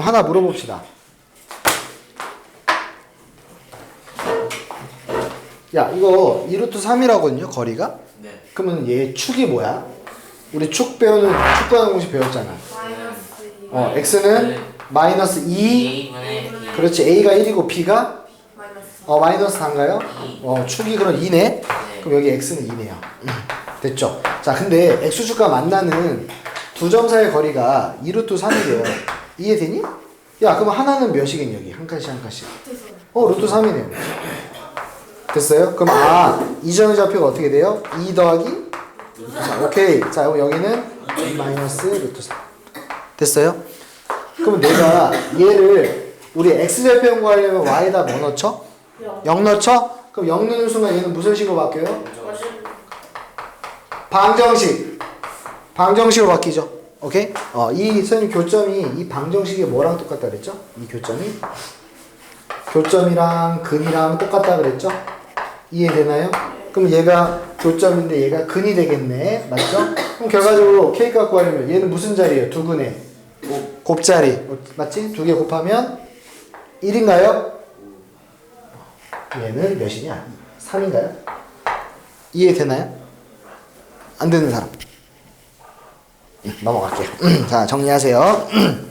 하나 물어봅시다. 야, 이거 2루트 3이라거든요, 거리가? 네. 그러면 얘 축이 뭐야? 우리 축 배우는 축구하는 공식 배웠잖아. 마이너스 어, x는 네. 마이너스 2, A분의 B. 그렇지, a가 1이고 b가 마이너스 어, 마이너스 4인가요? 어, 축이 그럼 2네. 네. 그럼 여기 x는 2네요. 됐죠? 자, 근데 x축과 만나는 두 점 사이의 거리가 2루트 3이래요. 이해되니? 야, 그럼 하나는 몇이겠니, 여기? 한 칸씩 한 칸씩. 어, 루트 3이네요. 됐어요? 그럼 아, 이 점의 좌표가 어떻게 돼요? 2 더하기? 자, 오케이. 자, 그럼 여기는 2 마이너스 루트 3. 됐어요? 그럼 내가 얘를 우리 x 좌표 연구하려면 y에다 뭐 넣죠? 0 0 넣죠? 그럼 0 넣는 순간 얘는 무슨 식으로 바뀌어요? 방정식. 방정식으로 바뀌죠. 오케이? 어, 이 선생님 교점이 이 방정식이 뭐랑 똑같다 그랬죠? 이 교점이 교점이랑 근이랑 똑같다 그랬죠? 이해되나요? 그럼 얘가 교점인데 얘가 근이 되겠네. 맞죠? 그럼 결과적으로 k 값 구하려면 얘는 무슨 자리예요? 두 근에 곱. 곱자리. 어, 맞지? 두 개 곱하면 1인가요? 얘는 몇이냐? 3인가요? 이해되나요? 안 되는 사람. 음, 넘어갈게요. 자, 정리하세요.